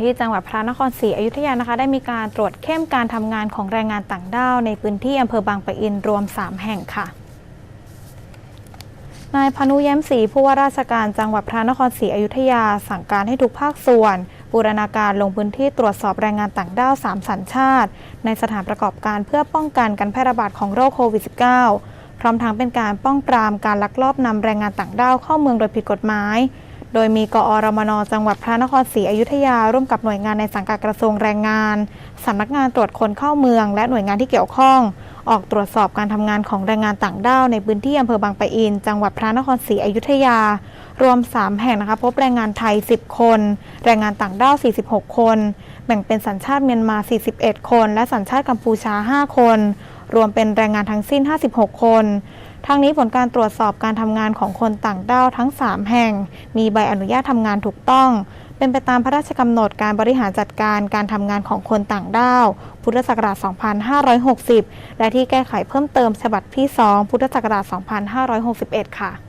ที่จังหวัดพระนครศรีอยุธยานะคะ ได้มีการตรวจเข้มการทำงานของแรงงานต่างด้าวในพื้นที่อำเภอบางปะอินรวม 3 แห่งค่ะนายพานุแย้มศรีผู้ว่าราชการจังหวัดพระนครศรีอยุธยา สั่งการให้ทุกภาคส่วนบูรณาการลงพื้นที่ตรวจสอบแรงงานต่างด้าว 3 สัญชาติ ในสถานประกอบการเพื่อป้องกันการแพร่ระบาดของโรคโควิด -19 พร้อมทั้งเป็นการป้องปรามการลักลอบนำแรงงานต่างด้าวเข้าเมืองโดยผิดกฎหมาย โดยมีกอรมนจังหวัดพระนครศรีอยุธยา ร่วมกับหน่วยงานในสังกัดกระทรวงแรงงานสำนักงานตรวจคนเข้าเมือง และหน่วยงานที่เกี่ยวข้อง ออกตรวจสอบการทำงานของแรงงานต่างด้าวในพื้นที่อำเภอบางปะอิน จังหวัดพระนครศรีอยุธยา รวม 3 แห่งนะคะพบแรงงานไทย 10 คน แรงงานต่างด้าว 46 คน แบ่งเป็นสัญชาติเมียนมา 41 คน และสัญชาติกัมพูชา 5 คน รวมเป็นแรงงานทั้งสิ้น 56 คน ทั้งนี้ผลการตรวจสอบการทำงานของคนต่างด้าวทั้ง 3 แห่ง มีใบอนุญาตทำงานถูกต้อง เป็นไปตามพระราชกำหนดการบริหารจัดการการทำงานของคนต่างด้าว พุทธศักราช 2560 และที่แก้ไขเพิ่มเติมฉบับที่ 2 พุทธศักราช 2561 ค่ะ